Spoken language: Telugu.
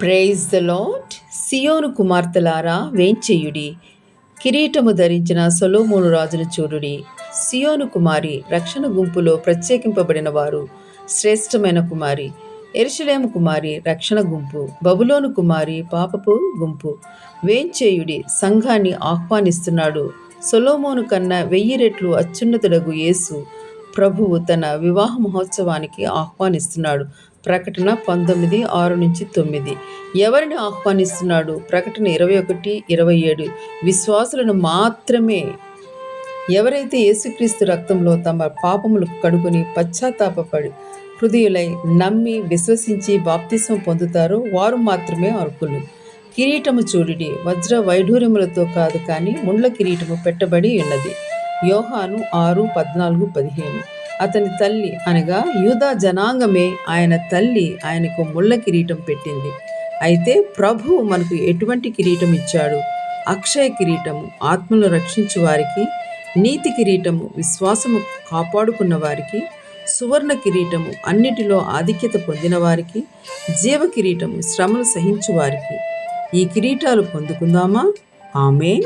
ప్రైజ్ ద లాట్ సియోను కుమార్తెలారా వేంచేయుడి. కిరీటము ధరించిన సొలోమోను రాజును చూడుడి. సియోను కుమారి రక్షణ గుంపులో ప్రత్యేకింపబడిన వారు శ్రేష్టమైన కుమారి. ఎరుషలేము కుమారి రక్షణ గుంపు. బబులోను కుమారి పాపపు గుంపు. వేంచేయుడి సంఘాన్ని ఆహ్వానిస్తున్నాడు. సొలోమోను కన్నా వెయ్యి రెట్లు అత్యున్నతుడగు యేసు ప్రభువు తన వివాహ మహోత్సవానికి ఆహ్వానిస్తున్నాడు. ప్రకటన పంతొమ్మిది ఆరు నుంచి తొమ్మిది. ఎవరిని ఆహ్వానిస్తున్నాడు? ప్రకటన ఇరవై ఒకటి ఇరవై ఏడు. విశ్వాసులను మాత్రమే. ఎవరైతే యేసుక్రీస్తు రక్తంలో తమ పాపములు కడుగుని పశ్చాత్తాపడి హృదయులై నమ్మి విశ్వసించి బాప్తిసం పొందుతారో వారు మాత్రమే అర్హులు. కిరీటము చూడిడి వజ్ర వైఢూర్యములతో కాదు కానీ ముండ్ల కిరీటము పెట్టబడి ఉన్నది. యోహాను ఆరు పద్నాలుగు పదిహేను. అతని తల్లి అనగా యూదా జనాంగమే ఆయన తల్లి ఆయనకు ముళ్ళ కిరీటం పెట్టింది. అయితే ప్రభువు మనకు ఎటువంటి కిరీటం ఇచ్చాడు? అక్షయ కిరీటము ఆత్మను రక్షించే వారికి నీతి కిరీటము విశ్వాసము కాపాడుకున్న వారికి సువర్ణ కిరీటము అన్నిటిలో ఆధిక్యత పొందిన వారికి జీవ కిరీటము శ్రమలు సహించు వారికి. ఈ కిరీటాలు పొందుకుందామా? ఆమె